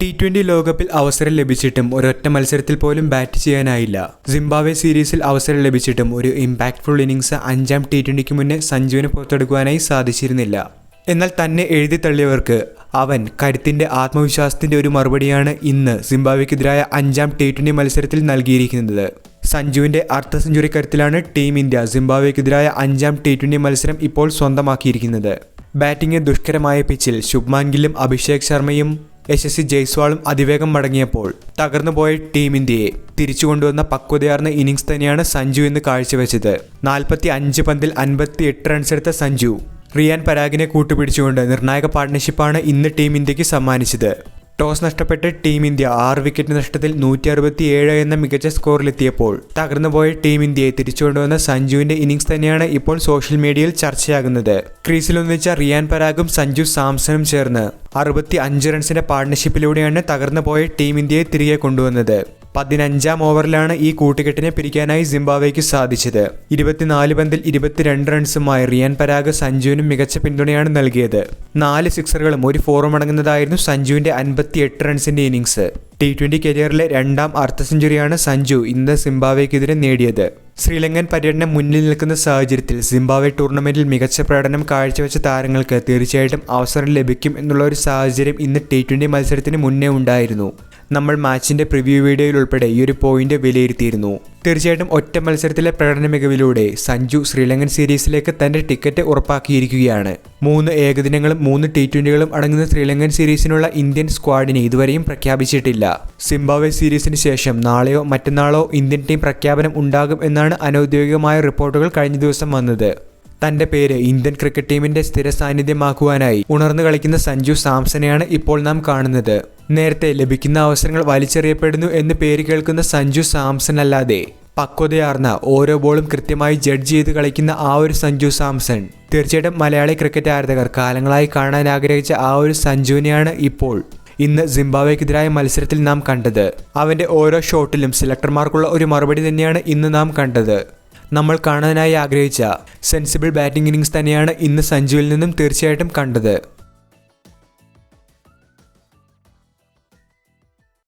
T twenty ലോകകപ്പിൽ അവസരം ലഭിച്ചിട്ടും ഒരൊറ്റ മത്സരത്തിൽ പോലും ബാറ്റ് ചെയ്യാനായില്ല. സിംബാബ്വെ സീരീസിൽ അവസരം ലഭിച്ചിട്ടും ഒരു ഇമ്പാക്ട്ഫുൾ ഇന്നിംഗ്സ് അഞ്ചാം ടി ട്വന്റിക്ക് മുന്നേ സഞ്ജുവിന് പുറത്തെടുക്കുവാനായി സാധിച്ചിരുന്നില്ല. എന്നാൽ തന്നെ എഴുതി തള്ളിയവർക്ക് അവൻ കരുത്തിന്റെ ആത്മവിശ്വാസത്തിന്റെ ഒരു മറുപടിയാണ് ഇന്ന് സിംബാബ്വെക്കെതിരായ അഞ്ചാം ടി ട്വന്റി മത്സരത്തിൽ നൽകിയിരിക്കുന്നത്. സഞ്ജുവിന്റെ അർദ്ധ സെഞ്ചുറി കരുത്തിലാണ് ടീം ഇന്ത്യ സിംബാബ്വെക്കെതിരായ അഞ്ചാം ടി ട്വന്റി മത്സരം ഇപ്പോൾ സ്വന്തമാക്കിയിരിക്കുന്നത്. ബാറ്റിംഗ് ദുഷ്കരമായ പിച്ചിൽ ശുഭ്മാൻ ഗില്ലും അഭിഷേക് ശർമ്മയും യശസ്വി ജയ്സ്വാളും അതിവേഗം മടങ്ങിയപ്പോൾ തകർന്നുപോയ ടീം ഇന്ത്യയെ തിരിച്ചു കൊണ്ടുവന്ന പക്വതയാർന്ന ഇന്നിങ്സ് തന്നെയാണ് സഞ്ജു എന്ന് കാഴ്ചവെച്ചത്. നാൽപ്പത്തി അഞ്ച് പന്തിൽ അൻപത്തി എട്ട് റൺസെടുത്ത സഞ്ജു റിയാൻ പരാഗിനെ കൂട്ടുപിടിച്ചുകൊണ്ട് നിർണായക പാർട്ണർഷിപ്പാണ് ഇന്ന് ടീം ഇന്ത്യയ്ക്ക് സമ്മാനിച്ചത്. ടോസ് നഷ്ടപ്പെട്ട് ടീം ഇന്ത്യ ആറ് വിക്കറ്റ് നഷ്ടത്തിൽ നൂറ്റി അറുപത്തി ഏഴ് എന്ന മികച്ച സ്കോറിലെത്തിയപ്പോൾ തകർന്നുപോയ ടീം ഇന്ത്യയെ തിരിച്ചുകൊണ്ടുവന്ന സഞ്ജുവിന്റെ ഇന്നിംഗ്സ് തന്നെയാണ് ഇപ്പോൾ സോഷ്യൽ മീഡിയയിൽ ചർച്ചയാകുന്നത്. ക്രീസിലൊന്നിച്ച റിയാൻ പരാഗും സഞ്ജു സാംസണും ചേർന്ന് അറുപത്തി അഞ്ച് റൺസിന്റെ പാർട്ണർഷിപ്പിലൂടെയാണ് തകർന്നുപോയ ടീം ഇന്ത്യയെ തിരികെ കൊണ്ടുവന്നത്. പതിനഞ്ചാം ഓവറിലാണ് ഈ കൂട്ടുകെട്ടിനെ പിരിക്കാനായി സിംബാബ്വേക്ക് സാധിച്ചത്. ഇരുപത്തിനാല് പന്തിൽ ഇരുപത്തിരണ്ട് റൺസുമായി റിയാൻ പരാഗ് സഞ്ജുവിനും മികച്ച പിന്തുണയാണ് നൽകിയത്. നാല് സിക്സറുകളും ഒരു ഫോറും അടങ്ങുന്നതായിരുന്നു സഞ്ജുവിന്റെ അൻപത്തി എട്ട് റൺസിന്റെ ഇന്നിംഗ്സ്. ടി ട്വന്റി കരിയറിലെ രണ്ടാം അർദ്ധ സെഞ്ചുറിയാണ് സഞ്ജു ഇന്ന് സിംബാബ്വേക്കെതിരെ നേടിയത്. ശ്രീലങ്കൻ പര്യടനം മുന്നിൽ നിൽക്കുന്ന സാഹചര്യത്തിൽ സിംബാബ്വെ ടൂർണമെന്റിൽ മികച്ച പ്രകടനം കാഴ്ചവെച്ച താരങ്ങൾക്ക് തീർച്ചയായിട്ടും അവസരം ലഭിക്കും എന്നുള്ള ഒരു സാഹചര്യം ഇന്ന് ടി ട്വന്റി മത്സരത്തിന് മുന്നേ ഉണ്ടായിരുന്നു. നമ്മൾ മാച്ചിന്റെ പ്രിവ്യൂ വീഡിയോയിൽ ഉൾപ്പെടെ ഈ ഒരു പോയിന്റ് വിലയിരുത്തിയിരുന്നു. തീർച്ചയായിട്ടും ഒറ്റ മത്സരത്തിലെ പ്രകടന മികവിലൂടെ സഞ്ജു ശ്രീലങ്കൻ സീരീസിലേക്ക് തന്റെ ടിക്കറ്റ് ഉറപ്പാക്കിയിരിക്കുകയാണ്. മൂന്ന് ഏകദിനങ്ങളും മൂന്ന് ടി ട്വന്റികളും അടങ്ങുന്ന ശ്രീലങ്കൻ സീരീസിനുള്ള ഇന്ത്യൻ സ്ക്വാഡിനെ ഇതുവരെയും പ്രഖ്യാപിച്ചിട്ടില്ല. സിംബാബ്വെ സീരീസിന് ശേഷം നാളെയോ മറ്റന്നാളോ ഇന്ത്യൻ ടീം പ്രഖ്യാപനം ഉണ്ടാകും എന്നാണ് അനൌദ്യോഗികമായ റിപ്പോർട്ടുകൾ കഴിഞ്ഞ ദിവസം വന്നത്. തന്റെ പേര് ഇന്ത്യൻ ക്രിക്കറ്റ് ടീമിന്റെ സ്ഥിര സാന്നിധ്യമാക്കുവാനായി ഉണർന്നു കളിക്കുന്ന സഞ്ജു സാംസനെയാണ് ഇപ്പോൾ നാം കാണുന്നത്. നേരത്തെ ലഭിക്കുന്ന അവസരങ്ങൾ വലിച്ചെറിയപ്പെടുന്നു എന്ന് പേര് കേൾക്കുന്ന സഞ്ജു സാംസൺ അല്ലാതെ പക്വതയാർന്ന ഓരോ ബോളും കൃത്യമായി ജഡ്ജ് ചെയ്ത് കളിക്കുന്ന ആ ഒരു സഞ്ജു സാംസൺ. തീർച്ചയായിട്ടും മലയാളി ക്രിക്കറ്റ് ആരാധകർ കാലങ്ങളായി കാണാൻ ആഗ്രഹിച്ച ആ ഒരു സഞ്ജുവിനെയാണ് ഇപ്പോൾ ഇന്ന് സിംബാബ്വേക്കെതിരായ മത്സരത്തിൽ നാം കണ്ടത്. അവന്റെ ഓരോ ഷോട്ടിലും സെലക്ടർമാർക്കുള്ള ഒരു മറുപടി തന്നെയാണ് ഇന്ന് നാം കണ്ടത്. നമ്മൾ കാണാനായി ആഗ്രഹിച്ച സെൻസിബിൾ ബാറ്റിംഗ് ഇന്നിങ്സ് തന്നെയാണ് ഇന്ന് സഞ്ജുവിൽ നിന്നും തീർച്ചയായിട്ടും കണ്ടത്.